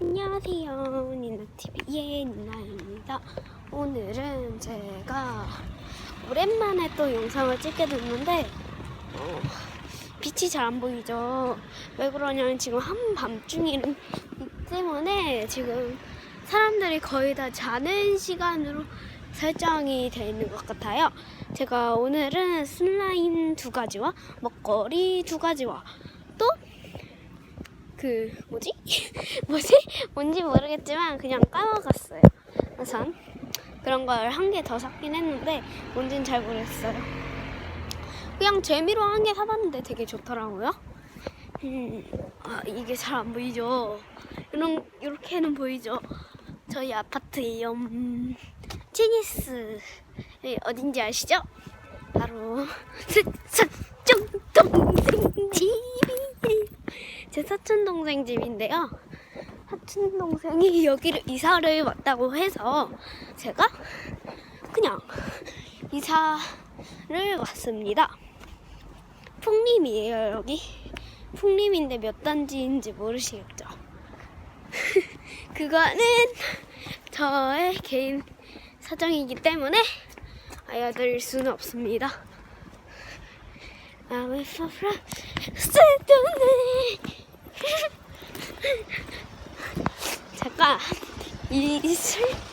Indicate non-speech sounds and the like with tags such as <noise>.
안녕하세요. 니나TV의 니나입니다. 오늘은 제가 오랜만에 또 영상을 찍게 됐는데, 어, 빛이 잘 안 보이죠? 왜 그러냐면 지금 한밤중이기 <laughs> 때문에 지금 사람들이 거의 다 자는 시간으로 설정이 되어 있는 것 같아요. 제가 오늘은 슬라임 두 가지와 먹거리 두 가지와 또 그 뭐지? <laughs> 뭐지? 뭔지 모르겠지만 그냥 까먹었어요. 우선 그런 걸 한 개 더 샀긴 했는데 뭔지는 잘 모르겠어요. 그냥 재미로 한 개 사봤는데 되게 좋더라고요. 음, 아 이게 잘 안 보이죠? 이런 이렇게는 보이죠? 저희 아파트의 염 티니스 어딘지 아시죠? 바로 <laughs> 동생 집이에요. 제 사촌 동생 집인데요. 사촌 동생이 여기를 이사를 왔다고 해서 제가 그냥 이사를 왔습니다. 풍림이에요 여기. 풍림인데 몇 단지인지 모르시겠죠? 그거는 저의 개인 사정이기 때문에 알려드릴 수는 없습니다. I will fall from 잠깐 이슬